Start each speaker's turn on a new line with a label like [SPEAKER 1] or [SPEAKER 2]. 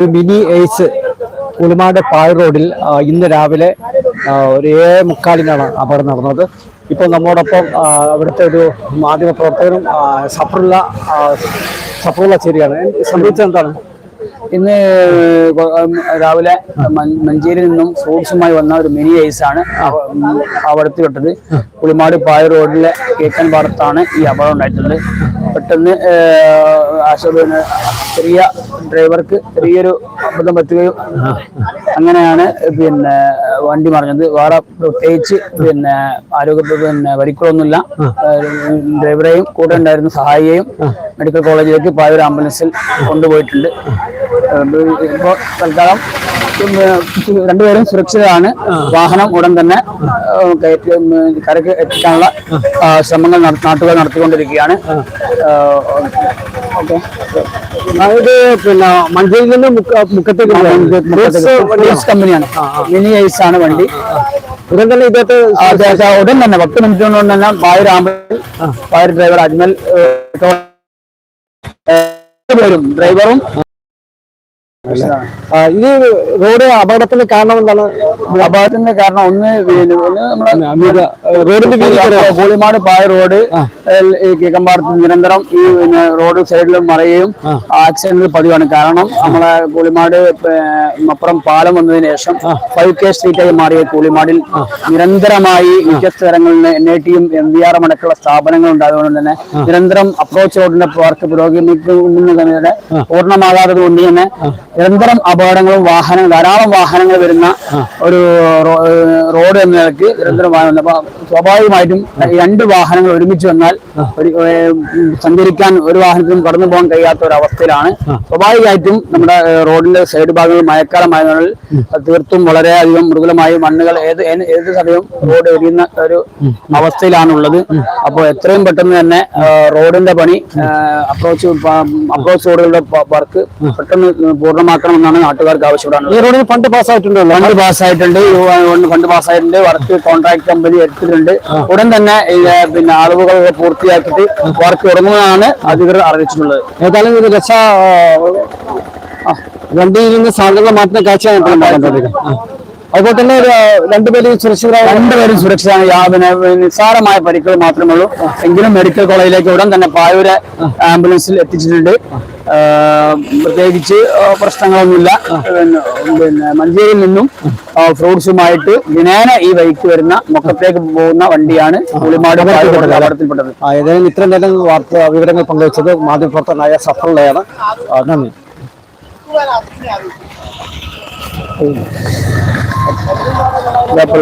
[SPEAKER 1] Mini ace Kulimad പായ് റോഡിൽ ഇന്ന് രാവിലെ ഒരു ഏഴ് മുക്കാലിനാണ് അപകടം നടന്നത്. ഇപ്പോൾ നമ്മോടൊപ്പം അവിടുത്തെ ഒരു മാധ്യമ പ്രവർത്തകനും ആ, സഫറുള്ള സഫറുള്ള ചേരിയാണ്. സംഭവിച്ചത് എന്താണ്?
[SPEAKER 2] ഇന്ന് രാവിലെ മഞ്ചേരിയിൽ നിന്നും ഫ്രൂട്ട്സുമായി വന്ന ഒരു മിനി ഐസ് ആണ് അവിടത്ത് വിട്ടത് പുളിമാട് പായ റോഡിലെ കേക്കൻ പാടത്താണ് ഈ അപകടം ഉണ്ടായിട്ടുള്ളത്. പെട്ടെന്ന് പിന്നെ ചെറിയ ഡ്രൈവർക്ക് ചെറിയൊരു അബദ്ധം പറ്റുകയും അങ്ങനെയാണ് പിന്നെ വണ്ടി മറിഞ്ഞത്. വേറെ പ്രത്യേകിച്ച് പിന്നെ ആരോഗ്യ പിന്നെ പരിക്കുകളൊന്നുമില്ല. ഡ്രൈവറെയും കൂടെ ഉണ്ടായിരുന്ന സഹായിയെയും മെഡിക്കൽ കോളേജിലേക്ക് പായൂർ ആംബുലൻസിൽ കൊണ്ടുപോയിട്ടുണ്ട്. ഇപ്പോൾ തൽക്കാലം രണ്ടുപേരും സുരക്ഷിതരാണ് വാഹനം ഉടൻ തന്നെ കരക്ക് എത്തിക്കാനുള്ള ശ്രമങ്ങൾ നാട്ടുകാർ നടത്തിക്കൊണ്ടിരിക്കുകയാണ്
[SPEAKER 1] പിന്നെ മഞ്ചേരിയിൽ നിന്ന് മുക്ക- മുക്കത്തേക്ക്
[SPEAKER 2] കമ്പനിയാണ് മിനി ഐസ് ആണ് വണ്ടി
[SPEAKER 1] ഉടൻ തന്നെ ഇദ്ദേഹത്തെ
[SPEAKER 2] ഉടൻ തന്നെ പത്ത് മിനിറ്റ് കൊണ്ട് തന്നെ പായർ ആംബുലൻസ് പായർ ഡ്രൈവർ അജ്മൽ പേരും ഡ്രൈവറും
[SPEAKER 1] ഇത് റോഡ് അപകടത്തിന് കാരണം എന്താണ്?
[SPEAKER 2] അപകടത്തിന്റെ കാരണം ഒന്ന് ഒന്ന്
[SPEAKER 1] റോഡിന്റെ
[SPEAKER 2] കോളിമാട് പായ റോഡ് കേക്കമ്പാടത്ത് നിരന്തരം ഈ പിന്നെ റോഡ് സൈഡിൽ മറയുകയും ആക്സിഡന്റ് പതിവാണ്. കാരണം നമ്മളെ കോളിമാട് അപ്പുറം മപ്പുറം പാലം വന്നതിന് ശേഷം ഫൈവ് കെ സ്ട്രീറ്റായി മാറിയ കോളിമാടിൽ നിരന്തരമായി മിക്ക സ്ഥലങ്ങളിൽ എൻ ഐ ടിയും എം ബി ആറും അടക്കമുള്ള സ്ഥാപനങ്ങൾ ഉണ്ടായതുകൊണ്ട് തന്നെ നിരന്തരം അപ്രോച്ച് റോഡിന്റെ വർക്ക് പുരോഗമിക്കുന്നതിനെ പൂർണമാകാത്തത് കൊണ്ട് തന്നെ നിരന്തരം അപകടങ്ങളും വാഹനങ്ങൾ ധാരാളം വാഹനങ്ങൾ വരുന്ന ഒരു റോഡ് എന്ന നിലയ്ക്ക് നിരന്തരം വാഹനം അപ്പൊ സ്വാഭാവികമായിട്ടും രണ്ട് വാഹനങ്ങൾ ഒരുമിച്ച് വന്നാൽ ഒരു സഞ്ചരിക്കാൻ ഒരു വാഹനത്തിനും കടന്നു പോകാൻ കഴിയാത്ത ഒരു അവസ്ഥയിലാണ് സ്വാഭാവികമായിട്ടും നമ്മുടെ റോഡിന്റെ സൈഡ് ഭാഗങ്ങൾ മഴക്കാലമായതിനാൽ തീർത്തും വളരെയധികം മൃദുലമായി മണ്ണുകൾ ഏത് ഏത് സമയവും റോഡ് എരിയുന്ന ഒരു അവസ്ഥയിലാണുള്ളത്. അപ്പോൾ എത്രയും പെട്ടെന്ന് തന്നെ റോഡിന്റെ പണി അപ്രോച്ച് അപ്രോച്ച് റോഡുകളുടെ വർക്ക് പെട്ടെന്ന് പൂർണമാക്കണമെന്നാണ് നാട്ടുകാർക്ക് ആവശ്യപ്പെടാനുള്ളത്.
[SPEAKER 1] ഈ റോഡിന് ഫണ്ട് പാസ്സായിട്ടുണ്ടല്ലോ
[SPEAKER 2] ഫണ്ട് പാസ്സായിട്ടുണ്ട്. ഫണ്ട് പാസ്സായിട്ടുണ്ട്. വർക്ക് കോൺട്രാക്ട് കമ്പനി എടുത്തിട്ടുണ്ട്. ഉടൻ തന്നെ പിന്നെ അളവുകൾ പൂർത്തിയാക്കിയിട്ട് വർക്ക് തുടങ്ങുമെന്നാണ് അധികൃതർ അറിയിച്ചിട്ടുള്ളത്.
[SPEAKER 1] ഏതായാലും ഇത് രക്ഷ വണ്ടിയിൽ നിന്ന് സാധനങ്ങൾ മാറ്റുന്ന കാഴ്ചയാണ് അതുപോലെ തന്നെ ഒരു, രണ്ടുപേരും സുരക്ഷിതരായ
[SPEAKER 2] രണ്ടുപേരും സുരക്ഷിതമാണ് യാതൊരു നിസ്സാരമായ പരിക്കുകൾ മാത്രമേ ഉള്ളൂ എങ്കിലും മെഡിക്കൽ കോളേജിലേക്ക് ഉടൻ തന്നെ പായൂര് ആംബുലൻസിൽ എത്തിച്ചിട്ടുണ്ട്. പ്രത്യേകിച്ച് പ്രശ്നങ്ങളൊന്നുമില്ല. പിന്നെ മഞ്ചേരിയിൽ നിന്നും ഫ്രൂട്ട്സുമായിട്ട് ദിനേന ഈ വഴിക്ക് വരുന്ന മുഖത്തേക്ക് പോകുന്ന വണ്ടിയാണ് പുളിമാട് അപകടത്തിൽപ്പെട്ടത്
[SPEAKER 1] ഏതായാലും ഇത്രയും നേരം വാർത്ത വിവരങ്ങൾ പങ്കുവച്ചത് മാധ്യമപ്രവർത്തകനായ സഫറുള്ളയാണ് ആ, നന്ദി.
[SPEAKER 2] డబ్బులు